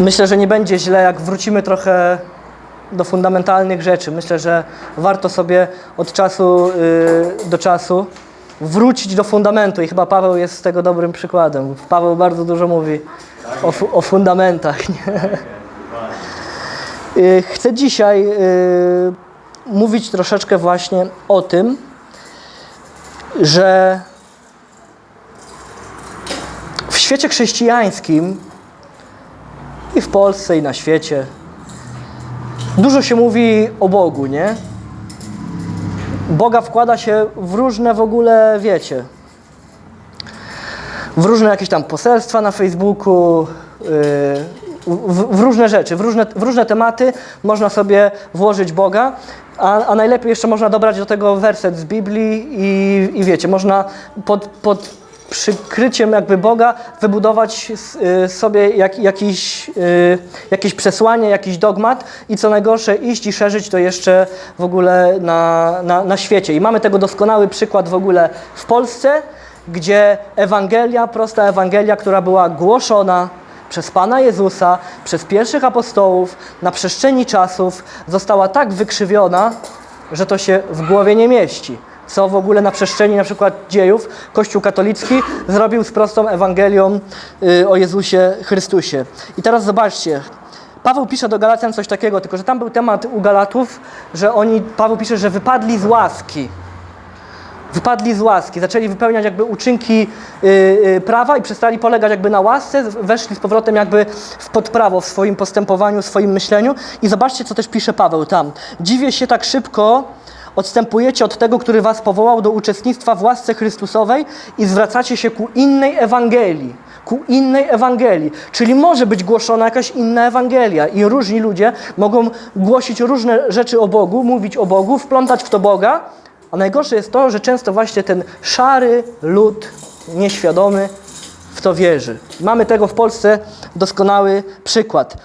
Myślę, że nie będzie źle, jak wrócimy trochę do fundamentalnych rzeczy. Myślę, że warto sobie od czasu y, do czasu wrócić do fundamentu i chyba Paweł jest z tego dobrym przykładem. Paweł bardzo dużo mówi o, fu- o fundamentach. Nie? Y, Chcę dzisiaj y, mówić troszeczkę właśnie o tym, że w świecie chrześcijańskim i w Polsce, i na świecie dużo się mówi o Bogu, nie? Boga wkłada się w różne w ogóle, wiecie, w różne jakieś tam poselstwa na Facebooku, yy, w, w różne rzeczy, w różne, w różne tematy można sobie włożyć Boga, a, a najlepiej jeszcze można dobrać do tego werset z Biblii i, i wiecie, można pod, pod przykryciem jakby Boga wybudować y, sobie jak, jakiś, y, jakieś przesłanie, jakiś dogmat i co najgorsze iść i szerzyć to jeszcze w ogóle na, na, na świecie. I mamy tego doskonały przykład w ogóle w Polsce, gdzie Ewangelia, prosta Ewangelia, która była głoszona przez Pana Jezusa, przez pierwszych apostołów na przestrzeni czasów, została tak wykrzywiona, że to się w głowie nie mieści. Co w ogóle na przestrzeni na przykład dziejów Kościół katolicki zrobił z prostą Ewangelią y, o Jezusie Chrystusie. I teraz zobaczcie, Paweł pisze do Galacjan coś takiego, tylko że tam był temat u Galatów, że oni, Paweł pisze, że wypadli z łaski. Wypadli z łaski, zaczęli wypełniać jakby uczynki y, y, prawa i przestali polegać jakby na łasce, weszli z powrotem jakby w podprawo w swoim postępowaniu, w swoim myśleniu. I zobaczcie, co też pisze Paweł tam. Dziwię się tak szybko, odstępujecie od tego, który was powołał do uczestnictwa w łasce Chrystusowej i zwracacie się ku innej Ewangelii. Ku innej Ewangelii. Czyli może być głoszona jakaś inna Ewangelia i różni ludzie mogą głosić różne rzeczy o Bogu, mówić o Bogu, wplątać w to Boga, a najgorsze jest to, że często właśnie ten szary lud nieświadomy w to wierzy. Mamy tego w Polsce doskonały przykład.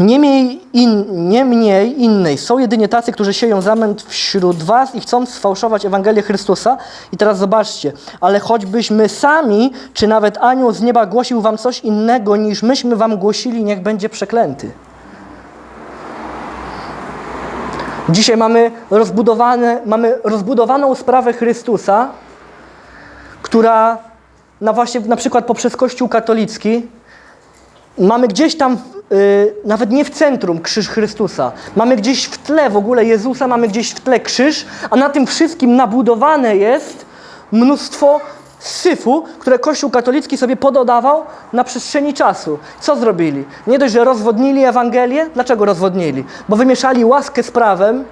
Niemniej, in, niemniej innej są jedynie tacy, którzy sieją zamęt wśród was i chcą sfałszować Ewangelię Chrystusa. I teraz zobaczcie, ale choćbyśmy sami, czy nawet anioł z nieba głosił wam coś innego niż myśmy wam głosili, niech będzie przeklęty. Dzisiaj mamy, rozbudowane, mamy rozbudowaną sprawę Chrystusa, która na właśnie na przykład poprzez Kościół katolicki mamy gdzieś tam, nawet nie w centrum, krzyż Chrystusa. Mamy gdzieś w tle w ogóle Jezusa, mamy gdzieś w tle krzyż, a na tym wszystkim nabudowane jest mnóstwo syfu, które Kościół katolicki sobie pododawał na przestrzeni czasu. Co zrobili? Nie dość, że rozwodnili Ewangelię. Dlaczego rozwodnili? Bo wymieszali łaskę z prawem,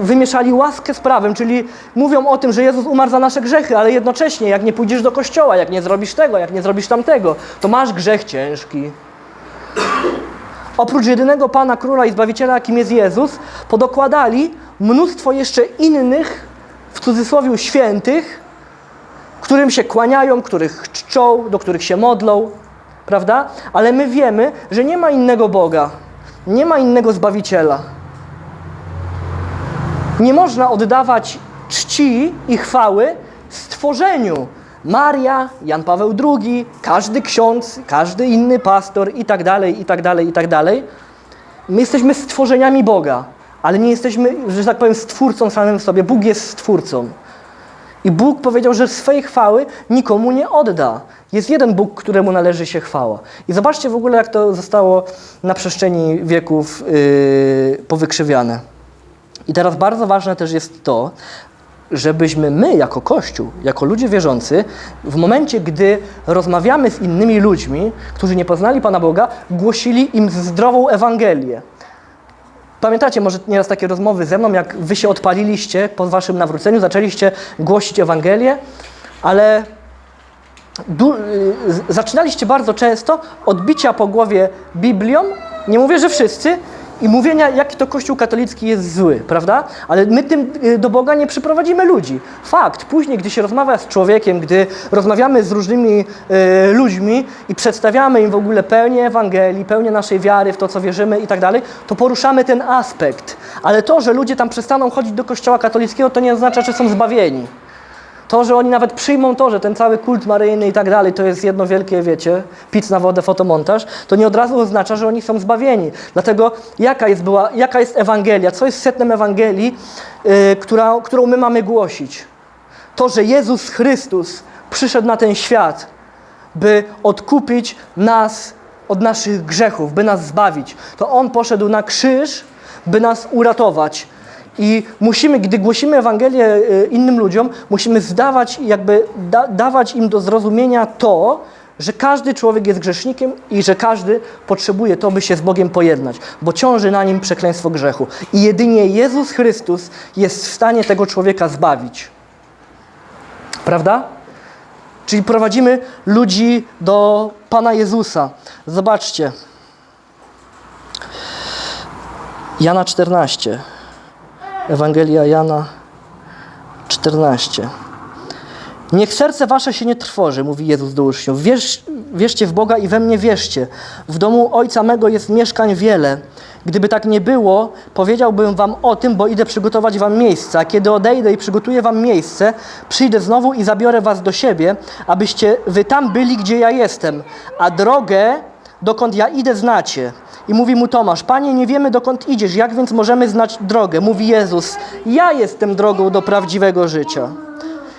wymieszali łaskę z prawem, czyli mówią o tym, że Jezus umarł za nasze grzechy, ale jednocześnie jak nie pójdziesz do kościoła, jak nie zrobisz tego, jak nie zrobisz tamtego, to masz grzech ciężki. Oprócz jedynego Pana, Króla i Zbawiciela, jakim jest Jezus, podokładali mnóstwo jeszcze innych, w cudzysłowie świętych, którym się kłaniają, których czczą, do których się modlą, prawda? Ale my wiemy, że nie ma innego Boga, nie ma innego Zbawiciela. Nie można oddawać czci i chwały stworzeniu. Maria, Jan Paweł II, każdy ksiądz, każdy inny pastor i tak dalej, i tak dalej, i tak dalej. My jesteśmy stworzeniami Boga, ale nie jesteśmy, że tak powiem, stwórcą samym w sobie. Bóg jest stwórcą. I Bóg powiedział, że swojej chwały nikomu nie odda. Jest jeden Bóg, któremu należy się chwała. I zobaczcie w ogóle, jak to zostało na przestrzeni wieków yy, powykrzywiane. I teraz bardzo ważne też jest to, żebyśmy my, jako Kościół, jako ludzie wierzący, w momencie, gdy rozmawiamy z innymi ludźmi, którzy nie poznali Pana Boga, głosili im zdrową Ewangelię. Pamiętacie może nieraz takie rozmowy ze mną, jak wy się odpaliliście po waszym nawróceniu, zaczęliście głosić Ewangelię, ale zaczynaliście bardzo często od bicia po głowie Biblią, nie mówię, że wszyscy, i mówienia, jaki to Kościół katolicki jest zły, prawda? Ale my tym y, do Boga nie przyprowadzimy ludzi. Fakt, później, gdy się rozmawia z człowiekiem, gdy rozmawiamy z różnymi y, ludźmi i przedstawiamy im w ogóle pełnię Ewangelii, pełnię naszej wiary w to, co wierzymy i tak dalej, to poruszamy ten aspekt. Ale to, że ludzie tam przestaną chodzić do Kościoła katolickiego, to nie oznacza, że są zbawieni. To, że oni nawet przyjmą to, że ten cały kult maryjny i tak dalej, to jest jedno wielkie, wiecie, pic na wodę, fotomontaż, to nie od razu oznacza, że oni są zbawieni. Dlatego jaka jest, była, jaka jest Ewangelia? Co jest setnem Ewangelii, yy, która, którą my mamy głosić? To, że Jezus Chrystus przyszedł na ten świat, by odkupić nas od naszych grzechów, by nas zbawić. To On poszedł na krzyż, by nas uratować. I musimy, gdy głosimy Ewangelię y, innym ludziom, musimy zdawać, jakby da, dawać im do zrozumienia to, że każdy człowiek jest grzesznikiem i że każdy potrzebuje to, by się z Bogiem pojednać, bo ciąży na nim przekleństwo grzechu. I jedynie Jezus Chrystus jest w stanie tego człowieka zbawić. Prawda? Czyli prowadzimy ludzi do Pana Jezusa. Zobaczcie. Jana 14. Ewangelia Jana 14. Niech serce wasze się nie trwoży, mówi Jezus do uczniów. Wierz, wierzcie w Boga i we mnie wierzcie. W domu Ojca mego jest mieszkań wiele. Gdyby tak nie było, powiedziałbym wam o tym, bo idę przygotować wam miejsce. A kiedy odejdę i przygotuję wam miejsce, przyjdę znowu i zabiorę was do siebie, abyście wy tam byli, gdzie ja jestem. A drogę, dokąd ja idę, znacie. I mówi mu Tomasz, Panie, nie wiemy dokąd idziesz, jak więc możemy znać drogę? Mówi Jezus, ja jestem drogą do prawdziwego życia.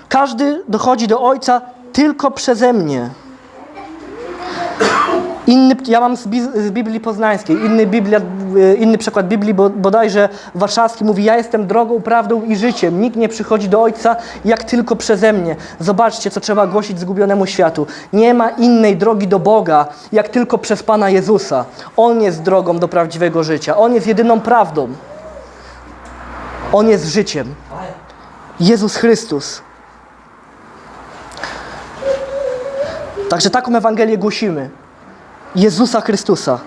Każdy dochodzi do Ojca tylko przeze mnie. Inny, ja mam z, Bi- z Biblii Poznańskiej, inny, Biblia, inny przykład Biblii bo, bodajże warszawski mówi, ja jestem drogą, prawdą i życiem. Nikt nie przychodzi do Ojca jak tylko przeze mnie. Zobaczcie, co trzeba głosić zgubionemu światu. Nie ma innej drogi do Boga, jak tylko przez Pana Jezusa. On jest drogą do prawdziwego życia. On jest jedyną prawdą. On jest życiem. Jezus Chrystus. Także taką Ewangelię głosimy. Jezusa Chrystusa.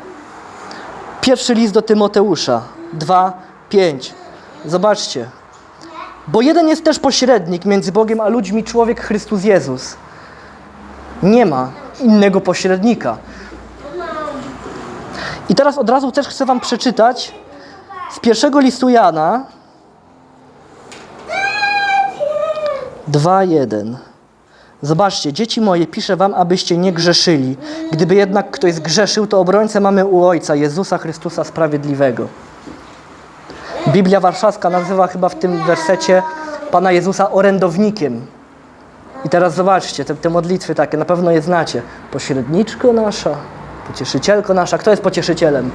Pierwszy list do Tymoteusza 2, 5. Zobaczcie. Bo jeden jest też pośrednik między Bogiem a ludźmi, człowiek Chrystus Jezus. Nie ma innego pośrednika. I teraz od razu też chcę Wam przeczytać z pierwszego listu Jana 2:1. Zobaczcie, dzieci moje, piszę wam, abyście nie grzeszyli. Gdyby jednak ktoś zgrzeszył, to obrońcę mamy u Ojca, Jezusa Chrystusa Sprawiedliwego. Biblia Warszawska nazywa chyba w tym wersecie Pana Jezusa orędownikiem. I teraz zobaczcie, te, te modlitwy takie, na pewno je znacie. Pośredniczko nasza, pocieszycielko nasza. Kto jest pocieszycielem?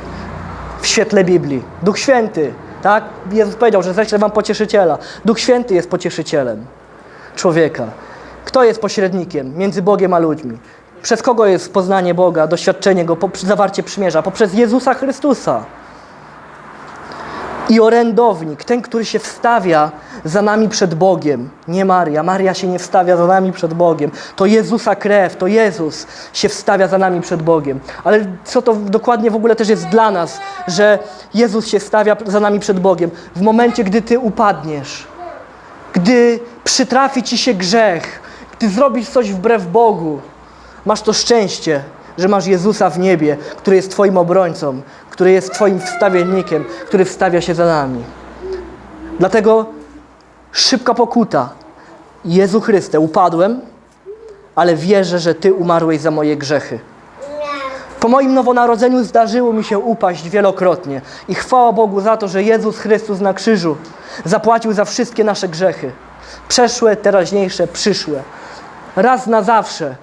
W świetle Biblii. Duch Święty, tak? Jezus powiedział, że ześlę wam pocieszyciela. Duch Święty jest pocieszycielem człowieka. Kto jest pośrednikiem między Bogiem a ludźmi? Przez kogo jest poznanie Boga, doświadczenie Go, zawarcie przymierza? Poprzez Jezusa Chrystusa. I orędownik, ten, który się wstawia za nami przed Bogiem. Nie Maria. Maria się nie wstawia za nami przed Bogiem. To Jezusa krew, to Jezus się wstawia za nami przed Bogiem. Ale co to dokładnie w ogóle też jest dla nas, że Jezus się stawia za nami przed Bogiem? W momencie, gdy Ty upadniesz, gdy przytrafi ci się grzech, gdy zrobisz coś wbrew Bogu, masz to szczęście, że masz Jezusa w niebie, który jest Twoim obrońcą, który jest Twoim wstawiennikiem, który wstawia się za nami. Dlatego szybka pokuta. Jezu Chryste, upadłem, ale wierzę, że Ty umarłeś za moje grzechy. Po moim nowonarodzeniu zdarzyło mi się upaść wielokrotnie i chwała Bogu za to, że Jezus Chrystus na krzyżu zapłacił za wszystkie nasze grzechy. Przeszłe, teraźniejsze, przyszłe. Raz na zawsze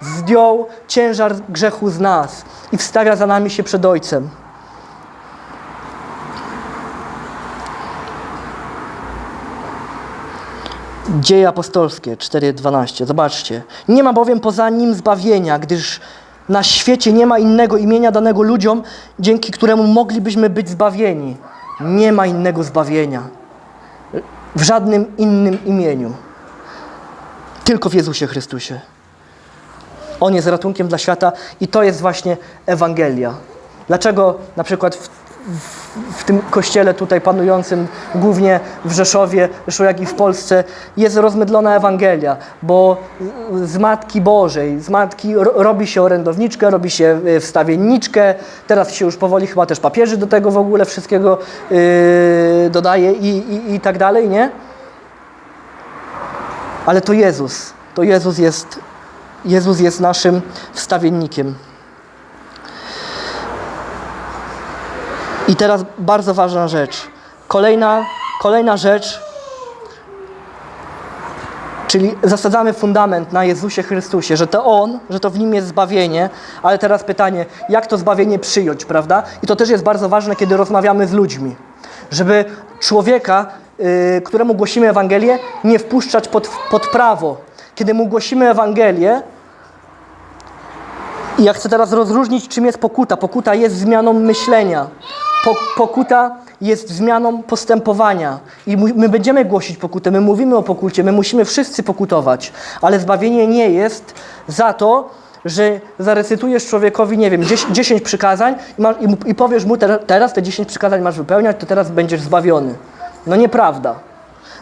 zdjął ciężar grzechu z nas i wstawia za nami się przed Ojcem. Dzieje apostolskie 4:12. Zobaczcie. Nie ma bowiem poza nim zbawienia, gdyż na świecie nie ma innego imienia danego ludziom, dzięki któremu moglibyśmy być zbawieni. Nie ma innego zbawienia. W żadnym innym imieniu. Tylko w Jezusie Chrystusie. On jest ratunkiem dla świata i to jest właśnie Ewangelia. Dlaczego na przykład w, w, w tym kościele tutaj panującym głównie w Rzeszowie, zresztą jak i w Polsce, jest rozmydlona Ewangelia, bo z Matki Bożej, z Matki ro, robi się orędowniczkę, robi się y, wstawienniczkę, teraz się już powoli chyba też papieży do tego w ogóle wszystkiego yy, dodaje i, i, i tak dalej, nie? Ale to Jezus, to Jezus jest, Jezus jest naszym wstawiennikiem. I teraz bardzo ważna rzecz. Kolejna, kolejna rzecz, czyli zasadzamy fundament na Jezusie Chrystusie, że to On, że to w Nim jest zbawienie, ale teraz pytanie, jak to zbawienie przyjąć, prawda? I to też jest bardzo ważne, kiedy rozmawiamy z ludźmi, żeby człowieka, któremu głosimy Ewangelię, nie wpuszczać pod, pod prawo. Kiedy mu głosimy Ewangelię, i ja chcę teraz rozróżnić, czym jest pokuta. Pokuta jest zmianą myślenia. Po, pokuta jest zmianą postępowania. I my będziemy głosić pokutę, my mówimy o pokucie, my musimy wszyscy pokutować. Ale zbawienie nie jest za to, że zarecytujesz człowiekowi, nie wiem, 10, 10 przykazań i, masz, i, i powiesz mu, "Teraz- teraz te 10 przykazań masz wypełniać, to teraz będziesz zbawiony. No nieprawda.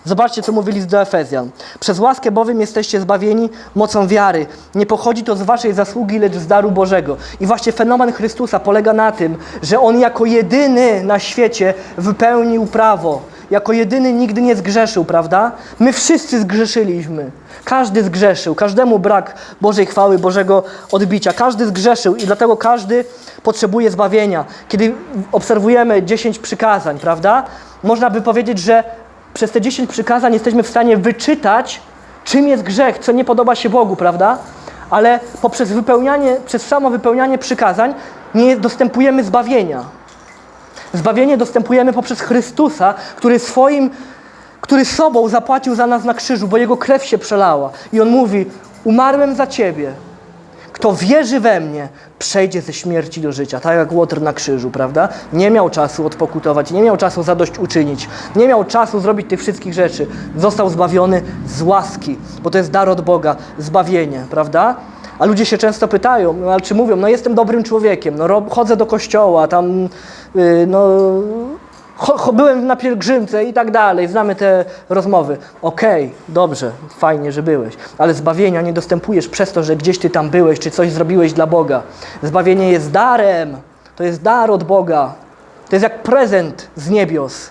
Zobaczcie, co mówili do Efezjan. Przez łaskę bowiem jesteście zbawieni mocą wiary. Nie pochodzi to z waszej zasługi, lecz z daru Bożego. I właśnie fenomen Chrystusa polega na tym, że On jako jedyny na świecie wypełnił prawo. Jako jedyny nigdy nie zgrzeszył, prawda? My wszyscy zgrzeszyliśmy. Każdy zgrzeszył. Każdemu brak Bożej chwały, Bożego odbicia. Każdy zgrzeszył i dlatego każdy potrzebuje zbawienia. Kiedy obserwujemy 10 przykazań, prawda? Można by powiedzieć, że przez te 10 przykazań jesteśmy w stanie wyczytać, czym jest grzech, co nie podoba się Bogu, prawda? Ale poprzez wypełnianie, przez samo wypełnianie przykazań nie dostępujemy zbawienia. Zbawienie dostępujemy poprzez Chrystusa, który swoim, który sobą zapłacił za nas na krzyżu, bo Jego krew się przelała. I On mówi, umarłem za Ciebie. Kto wierzy we mnie, przejdzie ze śmierci do życia, tak jak Łotr na krzyżu, prawda? Nie miał czasu odpokutować, nie miał czasu zadośćuczynić, nie miał czasu zrobić tych wszystkich rzeczy. Został zbawiony z łaski, bo to jest dar od Boga, zbawienie, prawda? A ludzie się często pytają, no, czy mówią, no jestem dobrym człowiekiem, no chodzę do kościoła, tam, yy, no byłem na pielgrzymce i tak dalej, znamy te rozmowy. Okej, dobrze, fajnie, że byłeś, ale zbawienia nie dostępujesz przez to, że gdzieś ty tam byłeś, czy coś zrobiłeś dla Boga. Zbawienie jest darem, to jest dar od Boga. To jest jak prezent z niebios.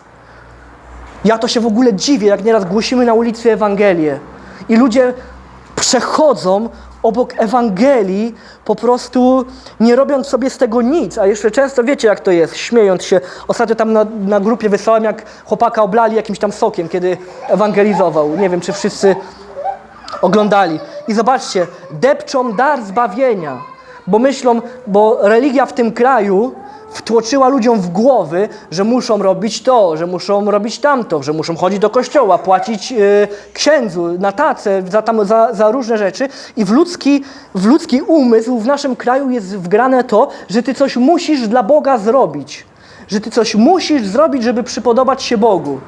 Ja to się w ogóle dziwię, jak nieraz głosimy na ulicy Ewangelię i ludzie przechodzą obok Ewangelii, po prostu nie robiąc sobie z tego nic, a jeszcze często wiecie jak to jest, śmiejąc się. Ostatnio tam na, na grupie wysłałem, jak chłopaka oblali jakimś tam sokiem, kiedy ewangelizował. Nie wiem, czy wszyscy oglądali. I zobaczcie, depczą dar zbawienia, bo myślą, bo religia w tym kraju wtłoczyła ludziom w głowy, że muszą robić to, że muszą robić tamto, że muszą chodzić do kościoła, płacić y, księdzu na tacę, za, tam, za, za różne rzeczy. I w ludzki, w ludzki umysł w naszym kraju jest wgrane to, że ty coś musisz dla Boga zrobić. Że ty coś musisz zrobić, żeby przypodobać się Bogu.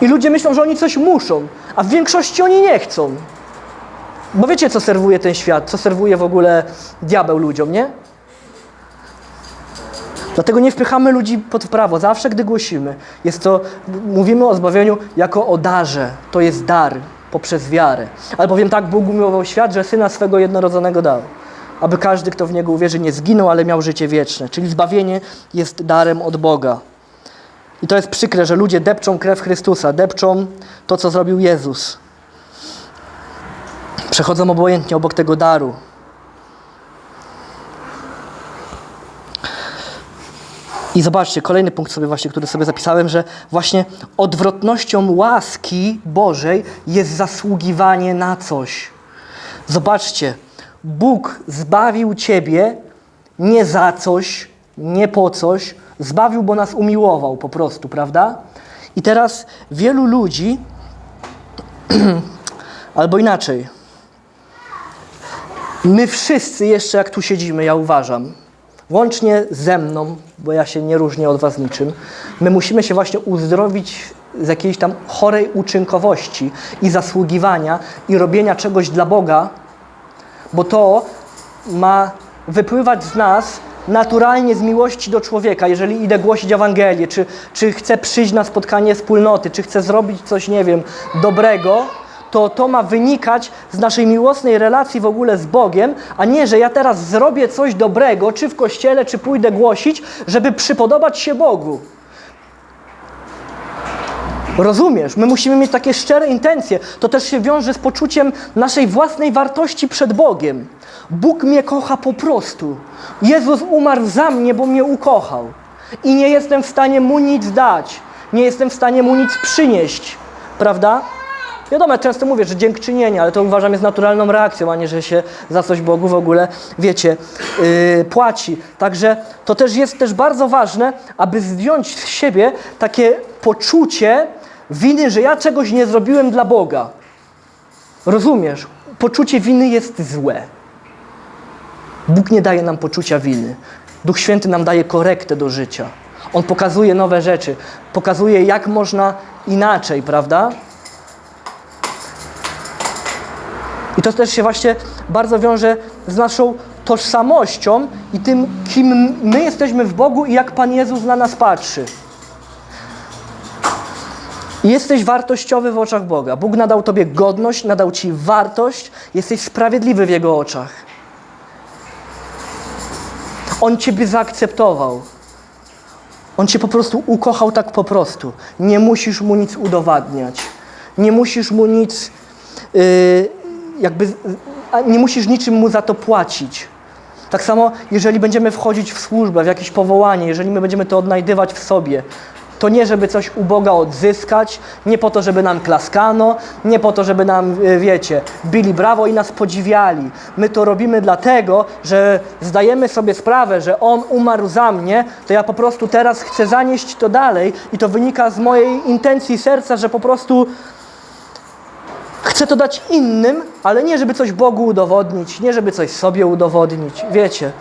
I ludzie myślą, że oni coś muszą, a w większości oni nie chcą. Bo wiecie, co serwuje ten świat, co serwuje w ogóle diabeł ludziom, nie? Dlatego nie wpychamy ludzi pod prawo. Zawsze, gdy głosimy, jest to, mówimy o zbawieniu jako o darze. To jest dar poprzez wiarę. Ale powiem tak, Bóg umiłował świat, że Syna swego jednorodzonego dał. Aby każdy, kto w Niego uwierzy, nie zginął, ale miał życie wieczne. Czyli zbawienie jest darem od Boga. I to jest przykre, że ludzie depczą krew Chrystusa, depczą to, co zrobił Jezus. Przechodzą obojętnie obok tego daru. I zobaczcie, kolejny punkt sobie właśnie, który sobie zapisałem, że właśnie odwrotnością łaski Bożej jest zasługiwanie na coś. Zobaczcie, Bóg zbawił Ciebie nie za coś, nie po coś, zbawił, bo nas umiłował po prostu, prawda? I teraz wielu ludzi, albo inaczej, my wszyscy jeszcze jak tu siedzimy, ja uważam, łącznie ze mną, bo ja się nie różnię od was niczym, my musimy się właśnie uzdrowić z jakiejś tam chorej uczynkowości i zasługiwania i robienia czegoś dla Boga, bo to ma wypływać z nas naturalnie z miłości do człowieka. Jeżeli idę głosić Ewangelię, czy, czy chcę przyjść na spotkanie wspólnoty, czy chcę zrobić coś, nie wiem, dobrego, to to ma wynikać z naszej miłosnej relacji w ogóle z Bogiem, a nie, że ja teraz zrobię coś dobrego, czy w kościele, czy pójdę głosić, żeby przypodobać się Bogu. Rozumiesz? My musimy mieć takie szczere intencje. To też się wiąże z poczuciem naszej własnej wartości przed Bogiem. Bóg mnie kocha po prostu. Jezus umarł za mnie, bo mnie ukochał. I nie jestem w stanie mu nic dać. Nie jestem w stanie mu nic przynieść. Prawda? Wiadomo, ja często mówię, że dziękczynienie, ale to uważam jest naturalną reakcją, a nie, że się za coś Bogu w ogóle, wiecie, yy, płaci. Także to też jest też bardzo ważne, aby zdjąć z siebie takie poczucie winy, że ja czegoś nie zrobiłem dla Boga. Rozumiesz? Poczucie winy jest złe. Bóg nie daje nam poczucia winy. Duch Święty nam daje korektę do życia. On pokazuje nowe rzeczy, pokazuje, jak można inaczej, prawda? I to też się właśnie bardzo wiąże z naszą tożsamością i tym, kim my jesteśmy w Bogu i jak Pan Jezus na nas patrzy. Jesteś wartościowy w oczach Boga. Bóg nadał Tobie godność, nadał Ci wartość, jesteś sprawiedliwy w Jego oczach. On Ciebie zaakceptował. On Cię po prostu ukochał tak po prostu. Nie musisz Mu nic udowadniać. Nie musisz Mu nic, yy, jakby, nie musisz niczym Mu za to płacić. Tak samo, jeżeli będziemy wchodzić w służbę, w jakieś powołanie, jeżeli my będziemy to odnajdywać w sobie, to nie żeby coś u Boga odzyskać, nie po to, żeby nam klaskano, nie po to, żeby nam, y, wiecie, bili brawo i nas podziwiali. My to robimy dlatego, że zdajemy sobie sprawę, że On umarł za mnie, to ja po prostu teraz chcę zanieść to dalej i to wynika z mojej intencji serca, że po prostu chcę to dać innym, ale nie żeby coś Bogu udowodnić, nie żeby coś sobie udowodnić, wiecie.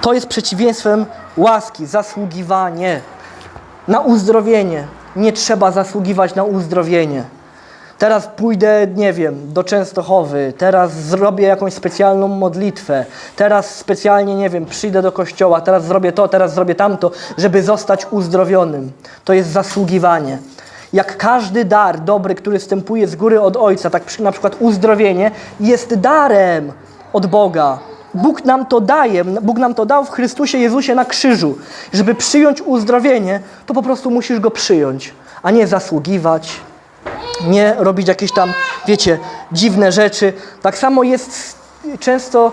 To jest przeciwieństwem łaski, zasługiwanie na uzdrowienie. Nie trzeba zasługiwać na uzdrowienie. Teraz pójdę, nie wiem, do Częstochowy, teraz zrobię jakąś specjalną modlitwę, teraz specjalnie, nie wiem, przyjdę do kościoła, teraz zrobię to, teraz zrobię tamto, żeby zostać uzdrowionym. To jest zasługiwanie. Jak każdy dar dobry, który wstępuje z góry od Ojca, tak na przykład uzdrowienie, jest darem od Boga. Bóg nam to daje, Bóg nam to dał w Chrystusie Jezusie na krzyżu. Żeby przyjąć uzdrowienie, to po prostu musisz go przyjąć, a nie zasługiwać, nie robić jakieś tam, wiecie, dziwne rzeczy. Tak samo jest często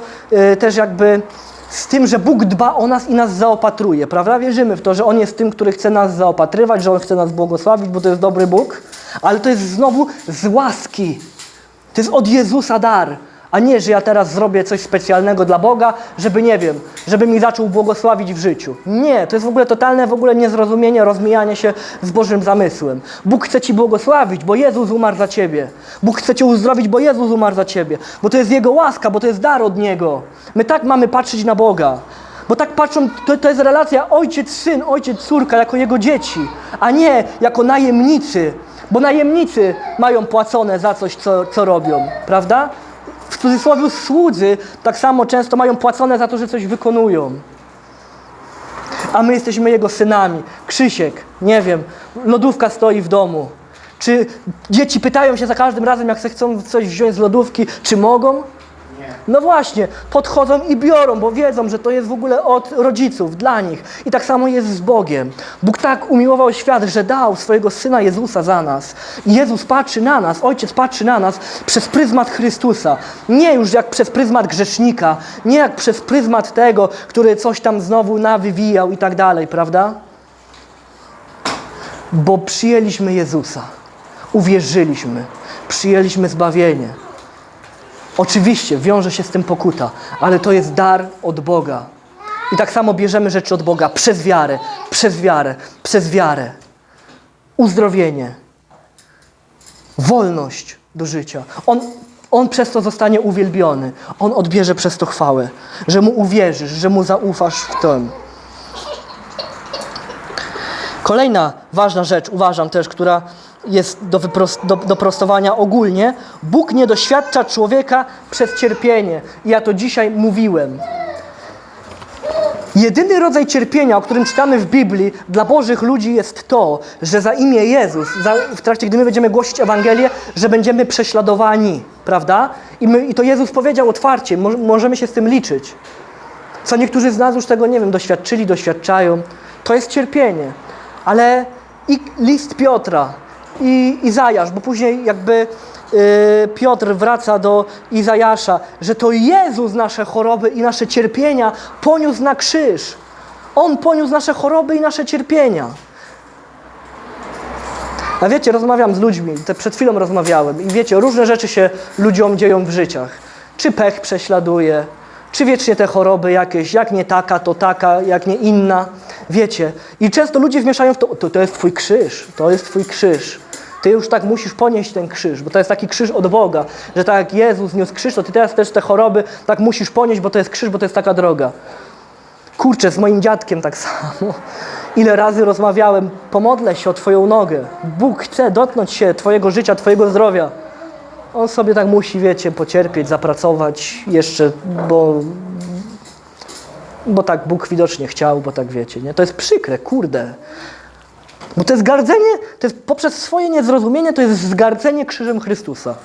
y, też jakby z tym, że Bóg dba o nas i nas zaopatruje, prawda? Wierzymy w to, że On jest tym, który chce nas zaopatrywać, że On chce nas błogosławić, bo to jest dobry Bóg, ale to jest znowu z łaski. To jest od Jezusa dar, a nie, że ja teraz zrobię coś specjalnego dla Boga, żeby, nie wiem, żeby mi zaczął błogosławić w życiu. Nie, to jest w ogóle totalne w ogóle niezrozumienie, rozmijanie się z Bożym zamysłem. Bóg chce Ci błogosławić, bo Jezus umarł za Ciebie. Bóg chce Cię uzdrowić, bo Jezus umarł za Ciebie. Bo to jest Jego łaska, bo to jest dar od Niego. My tak mamy patrzeć na Boga. Bo tak patrzą, to, to jest relacja ojciec-syn, ojciec-córka jako jego dzieci, a nie jako najemnicy, bo najemnicy mają płacone za coś, co, co robią, prawda? W cudzysłowie słudzy tak samo często mają płacone za to, że coś wykonują. A my jesteśmy jego synami. Krzysiek, nie wiem, lodówka stoi w domu. Czy dzieci pytają się za każdym razem, jak chcą coś wziąć z lodówki, czy mogą? No właśnie, podchodzą i biorą, bo wiedzą, że to jest w ogóle od rodziców, dla nich. I tak samo jest z Bogiem. Bóg tak umiłował świat, że dał swojego Syna Jezusa za nas. I Jezus patrzy na nas, Ojciec patrzy na nas przez pryzmat Chrystusa. Nie już jak przez pryzmat grzesznika, nie jak przez pryzmat tego, który coś tam znowu nawywijał i tak dalej, prawda? Bo przyjęliśmy Jezusa, uwierzyliśmy, przyjęliśmy zbawienie. Oczywiście wiąże się z tym pokuta, ale to jest dar od Boga. I tak samo bierzemy rzeczy od Boga przez wiarę, przez wiarę, przez wiarę. Uzdrowienie, wolność do życia. On, on przez to zostanie uwielbiony. On odbierze przez to chwałę, że mu uwierzysz, że mu zaufasz w tym. Kolejna ważna rzecz, uważam też, która jest do, wyprost, do, do prostowania ogólnie. Bóg nie doświadcza człowieka przez cierpienie. Ja to dzisiaj mówiłem. Jedyny rodzaj cierpienia, o którym czytamy w Biblii dla Bożych ludzi jest to, że za imię Jezus, za, w trakcie gdy my będziemy głosić Ewangelię, że będziemy prześladowani, prawda? I, my, i to Jezus powiedział otwarcie, mo, możemy się z tym liczyć. Co niektórzy z nas już tego, nie wiem, doświadczyli, doświadczają. To jest cierpienie. Ale i list Piotra, i Izajasz, bo później jakby yy, Piotr wraca do Izajasza, że to Jezus nasze choroby i nasze cierpienia poniósł na krzyż. On poniósł nasze choroby i nasze cierpienia. A wiecie, rozmawiam z ludźmi, te przed chwilą rozmawiałem i wiecie, różne rzeczy się ludziom dzieją w życiach. Czy pech prześladuje, czy wiecznie te choroby jakieś, jak nie taka, to taka, jak nie inna. Wiecie, i często ludzie wmieszają w to, to, to jest twój krzyż, to jest twój krzyż. Ty już tak musisz ponieść ten krzyż, bo to jest taki krzyż od Boga, że tak jak Jezus niósł krzyż, to ty teraz też te choroby tak musisz ponieść, bo to jest krzyż, bo to jest taka droga. Kurczę, z moim dziadkiem tak samo. Ile razy rozmawiałem, pomodlę się o Twoją nogę. Bóg chce dotknąć się Twojego życia, Twojego zdrowia. On sobie tak musi, wiecie, pocierpieć, zapracować jeszcze, bo, bo tak Bóg widocznie chciał, bo tak wiecie, nie? To jest przykre, kurde. Bo to jest gardzenie, to jest poprzez swoje niezrozumienie, to jest zgardzenie krzyżem Chrystusa.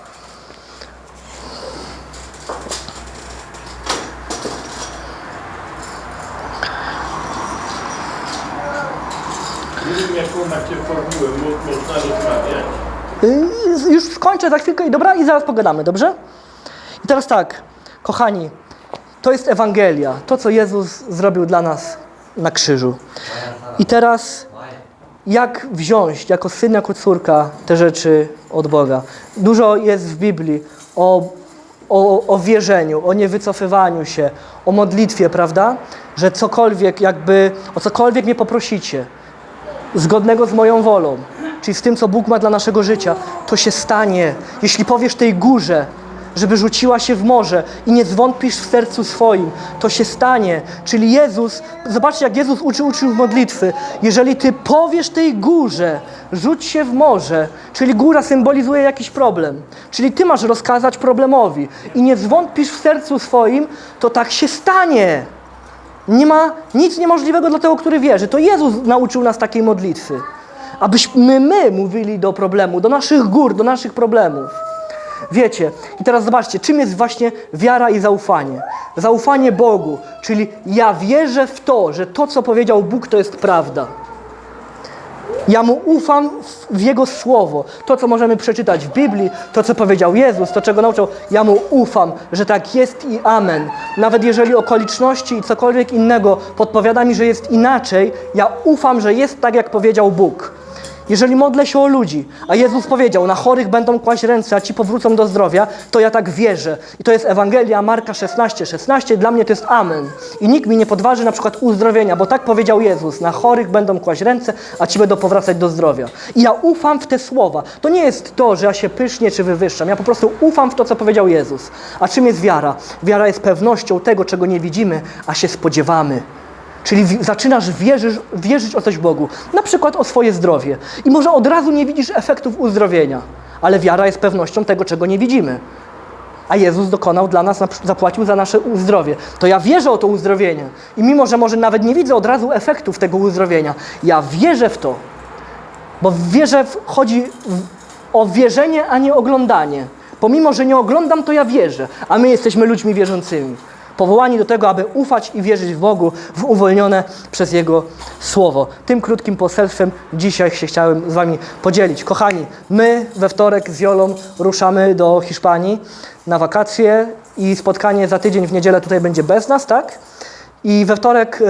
Rozmawiać. Y, Już skończę za chwilkę i dobra, i zaraz pogadamy, dobrze? I teraz tak, kochani, to jest Ewangelia, to co Jezus zrobił dla nas na krzyżu. I teraz jak wziąć jako syn, jako córka te rzeczy od Boga. Dużo jest w Biblii o, o, o wierzeniu, o niewycofywaniu się, o modlitwie, prawda? Że cokolwiek jakby, o cokolwiek mnie poprosicie, zgodnego z moją wolą, czyli z tym, co Bóg ma dla naszego życia, to się stanie. Jeśli powiesz tej górze, żeby rzuciła się w morze i nie zwątpisz w sercu swoim, to się stanie. Czyli Jezus, zobaczcie jak Jezus uczył uczył modlitwy. Jeżeli ty powiesz tej górze, rzuć się w morze, czyli góra symbolizuje jakiś problem, czyli ty masz rozkazać problemowi i nie zwątpisz w sercu swoim, to tak się stanie. Nie ma nic niemożliwego dla tego, który wierzy. To Jezus nauczył nas takiej modlitwy. Abyśmy my mówili do problemu, do naszych gór, do naszych problemów. Wiecie, i teraz zobaczcie, czym jest właśnie wiara i zaufanie. Zaufanie Bogu, czyli ja wierzę w to, że to, co powiedział Bóg, to jest prawda. Ja mu ufam w- Jego słowo. To, co możemy przeczytać w Biblii, to, co powiedział Jezus, to, czego nauczał, ja mu ufam, że tak jest i amen. Nawet jeżeli okoliczności i cokolwiek innego podpowiada mi, że jest inaczej, ja ufam, że jest tak, jak powiedział Bóg. Jeżeli modlę się o ludzi, a Jezus powiedział, na chorych będą kłaść ręce, a ci powrócą do zdrowia, to ja tak wierzę. I to jest Ewangelia Marka 16, 16. Dla mnie to jest amen. I nikt mi nie podważy na przykład uzdrowienia, bo tak powiedział Jezus, na chorych będą kłaść ręce, a ci będą powracać do zdrowia. I ja ufam w te słowa. To nie jest to, że ja się pysznie czy wywyższam. Ja po prostu ufam w to, co powiedział Jezus. A czym jest wiara? Wiara jest pewnością tego, czego nie widzimy, a się spodziewamy. Czyli zaczynasz wierzysz, wierzyć o coś Bogu, na przykład o swoje zdrowie. I może od razu nie widzisz efektów uzdrowienia, ale wiara jest pewnością tego, czego nie widzimy. A Jezus dokonał dla nas, zapłacił za nasze uzdrowie. To ja wierzę o to uzdrowienie. I mimo, że może nawet nie widzę od razu efektów tego uzdrowienia, ja wierzę w to. Bo w wierze w- chodzi o wierzenie, a nie oglądanie. Pomimo, że nie oglądam, to ja wierzę. A my jesteśmy ludźmi wierzącymi. Powołani do tego, aby ufać i wierzyć w Bogu, w uwolnione przez Jego Słowo. Tym krótkim poselstwem dzisiaj się chciałem z Wami podzielić. Kochani, my we wtorek z Jolą ruszamy do Hiszpanii na wakacje i spotkanie za tydzień w niedzielę tutaj będzie bez nas, tak? I we wtorek... Yy